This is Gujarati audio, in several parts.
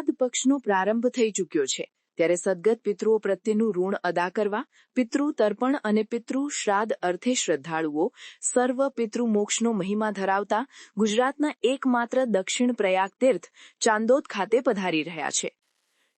શ્રાદ્ધ પક્ષનો પ્રારંભ થઈ ચૂક્યો છે. ત્યારે સદગત પિતૃઓ પ્રત્યેનું ઋણ અદા કરવા, પિતૃ તર્પણ અને પિતૃ શ્રાદ્ધ અર્થે શ્રદ્ધાળુઓ, સર્વ પિતૃ મોક્ષનો મહિમા ધરાવતા, ગુજરાતના એકમાત્ર દક્ષિણ પ્રયાગ તીર્થ, ચાંદોદ ખાતે પધારી રહ્યા છે.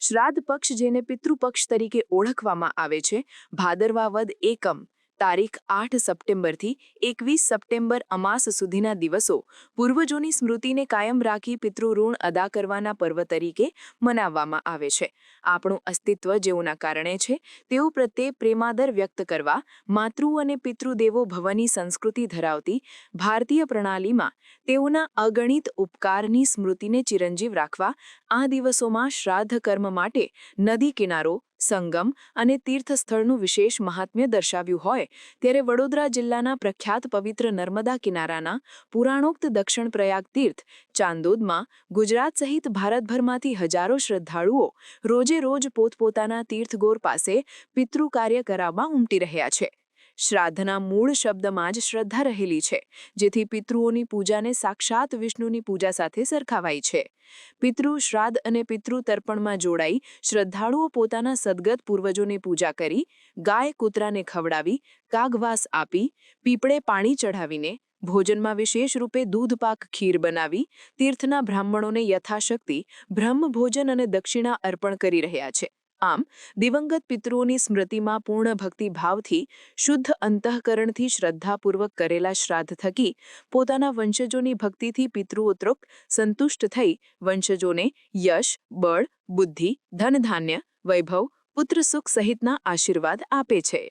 શ્રાદ્ધ પક્ષ જેને પિતૃપક્ષ તરીકે ઓળખવામાં આવે છે, ભાદરવા વદ એકમ તારીખ આઠ સપ્ટેમ્બરથી એકવીસ સપ્ટેમ્બર અમાસ સુધીના દિવસો પૂર્વજોની સ્મૃતિને કાયમ રાખી પિતૃઋણ અદા કરવાના પર્વ તરીકે મનાવવામાં આવે છે. આપણું અસ્તિત્વ જેઓના કારણે છે, તેઓ પ્રત્યે પ્રેમાદર વ્યક્ત કરવા, માતૃ અને પિતૃદેવો ભવની સંસ્કૃતિ ધરાવતી ભારતીય પ્રણાલીમાં તેઓના અગણિત ઉપકારની સ્મૃતિને ચિરંજીવ રાખવા આ દિવસોમાં શ્રાદ્ધ કર્મ માટે નદી કિનારો સંગમ અને તીર્થસ્થળનું વિશેષ મહાત્મ્ય દર્શાવ્યું હોય, ત્યારે વડોદરા જિલ્લાના પ્રખ્યાત પવિત્ર નર્મદા કિનારાના પુરાણોક્ત દક્ષિણ પ્રયાગ તીર્થ, ચાંદોદમાં ગુજરાત સહિત ભારતભરમાંથી હજારો શ્રદ્ધાળુઓ રોજે રોજ પોતપોતાના તીર્થગોર પાસે પિતૃ કાર્ય કરાવવા ઉમટી રહ્યા છે. શ્રાદ્ધના મૂળ શબ્દમાં જ શ્રદ્ધા રહેલી છે, જેથી પિતૃઓની પૂજાને સાક્ષાત વિષ્ણુની પૂજા સાથે સરખાવાય છે. પિતૃ શ્રાદ્ધ અને પિતૃ તર્પણમાં જોડાઈ શ્રદ્ધાળુઓ પોતાના સદગત પૂર્વજોની પૂજા કરી, ગાય કૂતરાને ખવડાવી, કાગવાસ આપી, પીપળે પાણી ચઢાવીને, ભોજનમાં વિશેષ રૂપે દૂધપાક ખીર બનાવી, તીર્થના બ્રાહ્મણોને યથાશક્તિ, બ્રહ્મ ભોજન અને દક્ષિણા અર્પણ કરી રહ્યા છે. આમ, દિવંગત પિતૃઓની સ્મૃતિમાં પૂર્ણ ભક્તિ ભાવથી શુદ્ધ અંતઃકરણથી શ્રદ્ધાપૂર્વક કરેલા શ્રાદ્ધ થકી, પોતાના વંશજોની ભક્તિથી પિતૃઓત્રોક્ત સંતુષ્ટ થઈ, વંશજોને યશ, બળ, બુદ્ધિ, ધનધાન્ય, વૈભવ, પુત્ર સુખ સહિતના આશીર્વાદ આપે છે.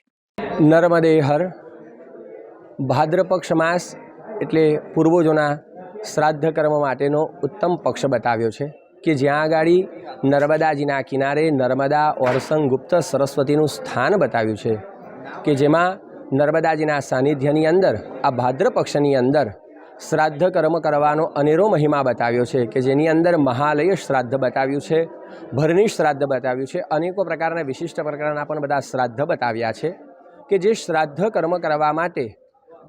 નર્મદે હર ભાદ્રપક્ષ માસ એટલે પૂર્વજોના શ્રાદ્ધ કર્મ માટેનો ઉત્તમ પક્ષ બતાવ્યો છે. કે જ્યાં આગાડી નર્મદાજીના કિનારે નર્મદા ઓરસંગ ગુપ્ત સરસ્વતીનું સ્થાન બતાવ્યું છે, કે જેમાં નર્મદાજીના સાનિધ્યની અંદર, આ ભાદ્ર પક્ષની અંદર શ્રાદ્ધ કર્મ કરવાનો અનેરો મહિમા બતાવ્યો છે, કે જેની અંદર મહાલય શ્રાદ્ધ બતાવ્યું છે, ભરની શ્રાદ્ધ બતાવ્યું છે, અનેકો પ્રકારના વિશિષ્ટ પ્રકારના પણ બધા શ્રાદ્ધ બતાવ્યા છે, કે જે શ્રાદ્ધ કર્મ કરવા માટે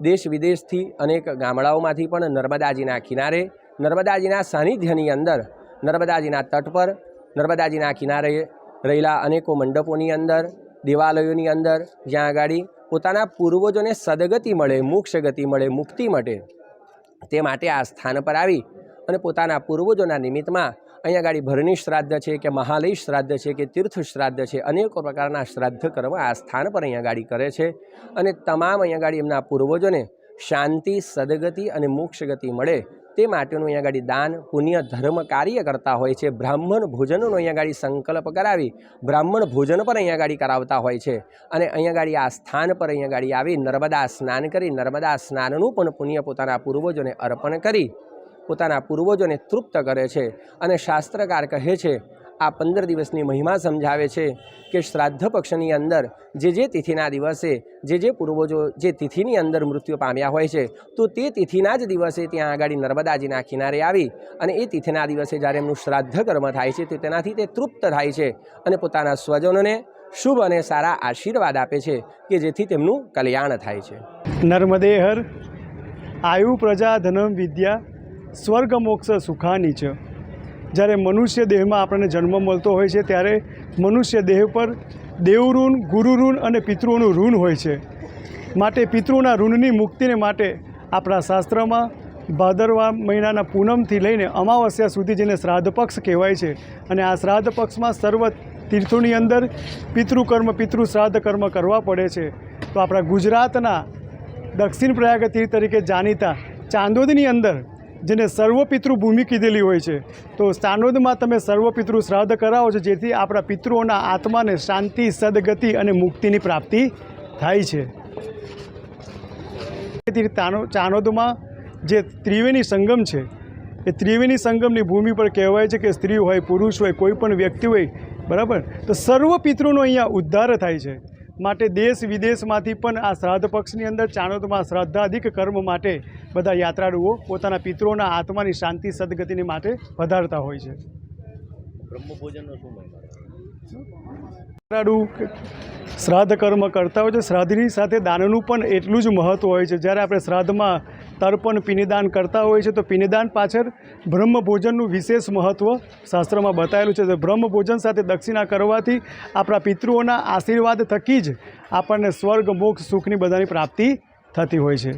દેશ વિદેશથી અનેક ગામડાઓમાંથી પણ નર્મદાજીના કિનારે નર્મદાજીના સાનિધ્યની અંદર નર્મદાજીના તટ પર, નર્મદાજીના કિનારે રહેલા અનેકો મંડપોની અંદર, દેવાલયોની અંદર, જ્યાં આગાડી પોતાના પૂર્વજોને સદગતિ મળે મોક્ષ ગતિ મળે, મુક્તિ મળે તે માટે આ સ્થાન પર આવી અને પોતાના પૂર્વજોના નિમિત્તમાં અહીંયા આગળ ભરણી શ્રાદ્ધ છે કે મહાલય શ્રાદ્ધ છે કે તીર્થ શ્રાદ્ધ છે, અનેકો પ્રકારના શ્રાદ્ધ કર્મ આ સ્થાન પર અહીંયા ગાડી કરે છે અને તમામ અહીંયા આગળ એમના પૂર્વજોને શાંતિ, સદગતિ અને મોક્ષ ગતિ મળે તે માટેનું અહીંયા આગળ દાન પુણ્ય ધર્મ કાર્ય કરતા હોય છે. બ્રાહ્મણ ભોજનનો અહીંયા ગાડી સંકલ્પ કરાવી, બ્રાહ્મણ ભોજન પણ અહીંયા ગાડી કરાવતા હોય છે. અને અહીંયા આગળ આ સ્થાન પર અહીંયા ગાડી આવી, નર્મદા સ્નાન કરી, નર્મદા સ્નાનનું પણ પુણ્ય પોતાના પૂર્વજોને અર્પણ કરી, પોતાના પૂર્વજોને તૃપ્ત કરે છે. અને શાસ્ત્રકાર કહે છે આ પંદર દિવસની મહિમા સમજાવે છે કે શ્રાદ્ધ પક્ષની અંદર જે જે તિથિના દિવસે, જે જે પૂર્વજો, જે તિથિની અંદર મૃત્યુ પામ્યા હોય છે, તો તે તિથિના જ દિવસે ત્યાં આગળ નર્મદાજીના કિનારે આવી અને એ તિથિના દિવસે જ્યારે એમનું શ્રાદ્ધ કર્મ થાય છે, તો તેનાથી તે તૃપ્ત થાય છે અને પોતાના સ્વજનોને શુભ અને સારા આશીર્વાદ આપે છે કે જેથી તેમનું કલ્યાણ થાય છે. નર્મદે હર આયુ પ્રજા ધનમ વિદ્યા સ્વર્ગ મોક્ષ સુખાની છે જ્યારે મનુષ્ય દેહમાં આપણને જન્મ મળતો હોય છે, ત્યારે મનુષ્ય દેહ પર દેવઋણ ગુરુ ઋણ અને પિતૃઓનું ઋણ હોય છે. માટે પિતૃના ઋણની મુક્તિને માટે આપણા શાસ્ત્રમાં ભાદરવા મહિનાના પૂનમથી લઈને અમાવસ્યા સુધી જેને શ્રાદ્ધ પક્ષ કહેવાય છે અને આ શ્રાદ્ધ પક્ષમાં સર્વ તીર્થોની અંદર પિતૃકર્મ પિતૃ શ્રાદ્ધ કર્મ કરવા પડે છે. તો આપણા ગુજરાતના દક્ષિણ પ્રયાગ તીર્થ તરીકે જાણીતા ચાંદોદની અંદર જેને સર્વપિતૃ ભૂમિ કીધેલી હોય છે. તો ચાંદોદમાં તમે સર્વપિતૃ શ્રાદ્ધ કરાવો છો, જેથી આપણા પિતૃઓના આત્માને શાંતિ, સદગતિ અને મુક્તિની પ્રાપ્તિ થાય છે. તેથી ચાણોદમાં જે ત્રિવેણી સંગમ છે, એ ત્રિવેણી સંગમની ભૂમિ પર કહેવાય છે કે સ્ત્રી હોય, પુરુષ હોય, કોઈ પણ વ્યક્તિ હોય, બરાબર? તો સર્વ પિતૃનો અહીંયા ઉદ્ધાર થાય છે. માટે દેશ વિદેશમાંથી પણ આ શ્રાદ્ધ પક્ષની અંદર ચાણોદમાં શ્રાદ્ધાધિક કર્મ માટે બધા યાત્રાળુઓ પોતાના પિત્રોના આત્માની શાંતિ સદગતિની માટે પધારતા હોય છે. યાત્રાળુ શ્રાદ્ધ કર્મ કરતા હોય છે. શ્રાદ્ધની સાથે દાનનું પણ એટલું જ મહત્ત્વ હોય છે. જ્યારે આપણે શ્રાદ્ધમાં તર્પણ, પિનિદાન કરતા હોય છે, તો પિનિદાન પાછળ બ્રહ્મ ભોજનનું વિશેષ મહત્ત્વ શાસ્ત્રમાં બતાવેલું છે. તો બ્રહ્મ ભોજન સાથે દક્ષિણા કરવાથી આપણા પિતૃઓના આશીર્વાદ થકી જ આપણને સ્વર્ગ, મોક્ષ, સુખની બધાની પ્રાપ્તિ થતી હોય છે.